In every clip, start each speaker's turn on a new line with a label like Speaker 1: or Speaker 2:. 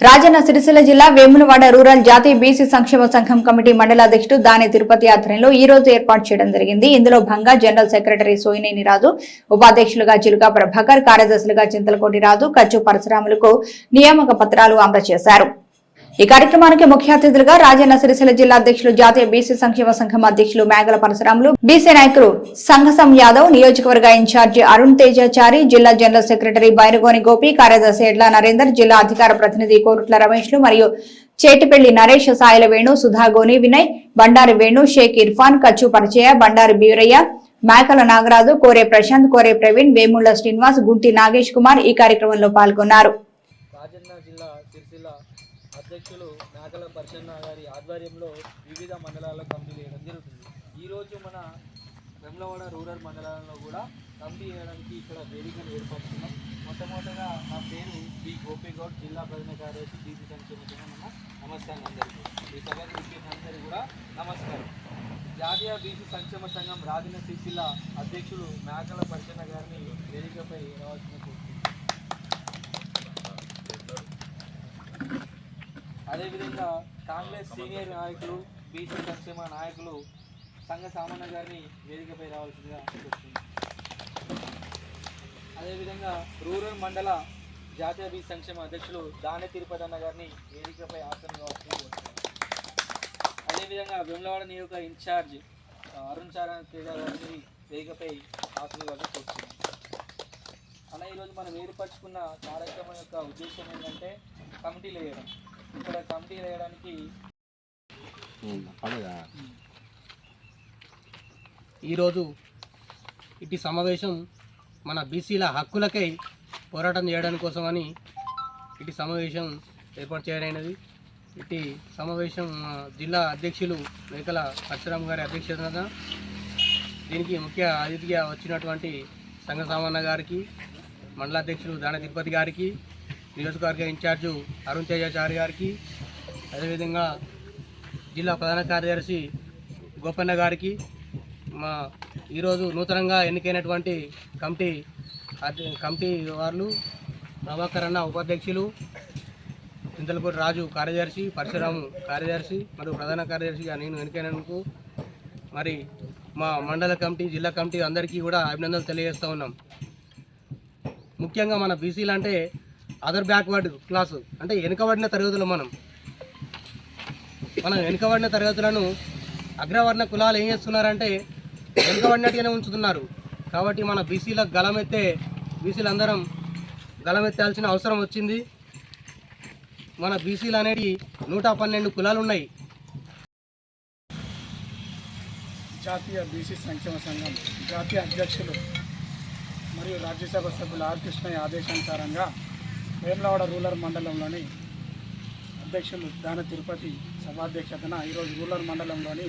Speaker 1: రాజన్న సిరిసిల్ల జిల్లా వేములవాడ రూరల్ జాతీయ బీసీ సంక్షేమ సంఘం కమిటీ మండల అధ్యక్షుడు దాని తిరుపతి ఆధ్వర్యంలో ఈ రోజు ఏర్పాటు చేయడం జరిగింది. ఇందులో భంగా జనరల్ సెక్రటరీ సోయినేని రాజు ఉపాధ్యక్షులుగా చిలుక ప్రభాకర్ కార్యదర్శులుగా చింతలకోటి రాజు కచ్చు పరశురాములకు నియామక పత్రాలు అందజేశారు ఈ కార్యక్రమానికి ముఖ్య అతిథులుగా రాజన్న సిరిసిల్ల జిల్లా అధ్యక్షులు జాతీయ బీసీ సంక్షేమ సంఘం అధ్యక్షులు మేఘల పరశురాములు బీసీ నాయకులు సంఘసం యాదవ్ నియోజకవర్గ ఇన్ఛార్జి అరుణ్ తేజాచారి జిల్లా జనరల్ సెక్రటరీ బైరగోని గోపి కార్యదర్శి ఎడ్ల నరేందర్ జిల్లా అధికార ప్రతినిధి కోరుట్ల రమేష్లు మరియు చేటిపెళ్ళి నరేష్ సాయిల వేణు సుధాగోని వినయ్ బండారి వేణు షేక్ ఇర్ఫాన్ కచ్చు పరిచయ బండారి బీరయ్య మేకల నాగరాజు కోరే ప్రశాంత్ కోరే ప్రవీణ్ వేముళ్ళ శ్రీనివాస్ గుంటి నాగేష్ కుమార్ ఈ కార్యక్రమంలో పాల్గొన్నారు.
Speaker 2: రాజన్న జిల్లా అధ్యక్షులు నాగల ప్రసన్న గారి ఆధ్వర్యంలో వివిధ మండలాల్లో కమిటీ వేయడం జరుగుతుంది. ఈరోజు మన వెమ్లవాడ రూరల్ మండలాలలో కూడా కమిటీ వేయడానికి ఇక్కడ వేదికను ఏర్పరుస్తున్నాం మొట్టమొదటిగా నా పేరు బి గోపిగౌడ్ జిల్లా ప్రధాన కార్యదర్శి బీసీ సంక్షేమ సంఘం నమస్కారం అందరికీ. ఈ సభకు ఇచ్చిన కూడా నమస్కారం. జాతీయ బీసీ సంక్షేమ సంఘం రాజన్న సిరిసిల్ల అధ్యక్షులు మేకల పరిచన్న గారిని వేదికపై రావాల్సిన అదేవిధంగా కాంగ్రెస్ సీనియర్ నాయకులు బీసీ సంక్షేమ నాయకులు సంఘ సామాన్య గారిని వేదికపై రావాల్సిందిగా అనిపిస్తుంది అదేవిధంగా రూరల్ మండల జాతీయ బీసీ సంక్షేమ అధ్యక్షులు దాని తిరుపతి అన్న గారిని వేదికపై ఆసనంగా కావాల్సిందిగా అదేవిధంగా వెమ్లవాడ నియోజక ఇన్ఛార్జ్ అరుణ్ చారాయణ తేజ గారిని వేదికపై ఆసనంగా కావాల్సి అలా ఈరోజు మనం ఏర్పరచుకున్న కార్యక్రమం యొక్క ఉద్దేశం ఏంటంటే కమిటీలు వేయడం. ఇక్కడ కమిటీ వేయడానికి
Speaker 3: ఈరోజు ఇటు సమావేశం మన బీసీల హక్కులకై పోరాటం చేయడానికి కోసమని ఇటు సమావేశం ఏర్పాటు చేయడమైనది. ఇటు సమావేశం మా జిల్లా అధ్యక్షులు మేకల పరశురామ్ గారి అధ్యక్షతన దీనికి ముఖ్య అతిథిగా వచ్చినటువంటి సంఘ సామాన్య గారికి మండల అధ్యక్షులు దాన తిరుపతి గారికి నియోజకవర్గ ఇన్ఛార్జు అరుణ్ తేజాచారి గారికి అదేవిధంగా జిల్లా ప్రధాన కార్యదర్శి గోపన్న గారికి మా ఈరోజు నూతనంగా ఎన్నికైనటువంటి కమిటీ కమిటీ వాళ్ళు ప్రభాకర్ అన్న ఉపాధ్యక్షులు చింతలపూడి రాజు కార్యదర్శి పరశురాము కార్యదర్శి మరియు ప్రధాన కార్యదర్శిగా నేను ఎన్నికైనందుకు మరి మా మండల కమిటీ జిల్లా కమిటీ అందరికీ కూడా అభినందనలు తెలియజేస్తూ ఉన్నాం. ముఖ్యంగా మన బీసీలు అంటే అదర్ బ్యాక్వర్డ్ క్లాసు. అంటే వెనుకబడిన తరగతులు మనం. మనం వెనుకబడిన తరగతులను అగ్రవర్ణ కులాలు ఏం చేస్తున్నారంటే వెనుకబడినట్టుగానే ఉంచుతున్నారు. కాబట్టి మన బీసీలకు గలమెత్తే బీసీలందరం గలమెత్తాల్సిన అవసరం వచ్చింది. మన బీసీలు అనేవి నూట పన్నెండు కులాలు ఉన్నాయి
Speaker 4: జాతీయ బీసీ సంక్షేమ సంఘం జాతీయ అధ్యక్షులు మరియు రాజ్యసభ సభ్యులు ఆర్ కృష్ణయ్య ఆదేశానుసారంగా వేములవాడ రూరల్ మండలంలోని అధ్యక్షులు దాన తిరుపతి సభాధ్యక్షతన ఈరోజు రూరల్ మండలంలోని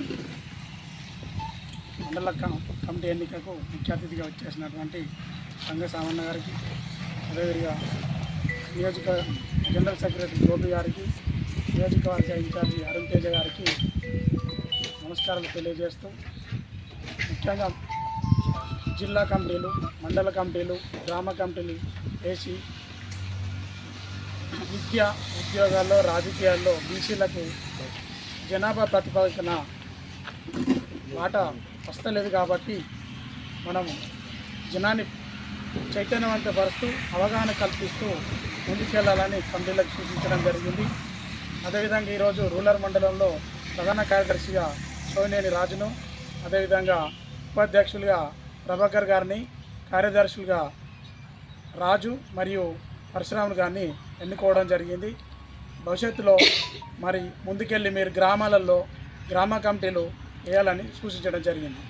Speaker 4: మండల కమిటీ ఎన్నికకు ముఖ్య అతిథిగా వచ్చేసినటువంటి సంఘ సామాన్య గారికి అదేవిధంగా నియోజక జనరల్ సెక్రటరీ గోపి గారికి నియోజకవర్గ ఇన్ఛార్జి అరుణ్ తేజ గారికి నమస్కారాలు తెలియజేస్తూ ముఖ్యంగా జిల్లా కమిటీలు మండల కమిటీలు గ్రామ కమిటీలు వేసి విద్య ఉద్యోగాల్లో రాజకీయాల్లో బీసీలకు జనాభా ప్రతిపాదన మాట వస్తలేదు కాబట్టి మనం జనాన్ని చైతన్యవంతపరుస్తూ అవగాహన కల్పిస్తూ ముందుకెళ్ళాలని కమిటీలకు సూచించడం జరిగింది. అదేవిధంగా ఈరోజు రూరల్ మండలంలో ప్రధాన కార్యదర్శిగా సోనేని రాజును అదేవిధంగా ఉపాధ్యక్షులుగా ప్రభాకర్ గారిని కార్యదర్శులుగా రాజు మరియు పరశురాములు గారిని ఎన్నుకోవడం జరిగింది. భవిష్యత్తులో మరి ముందుకెళ్ళి మీరు గ్రామాలలో గ్రామ కమిటీలు వేయాలని సూచించడం జరిగింది.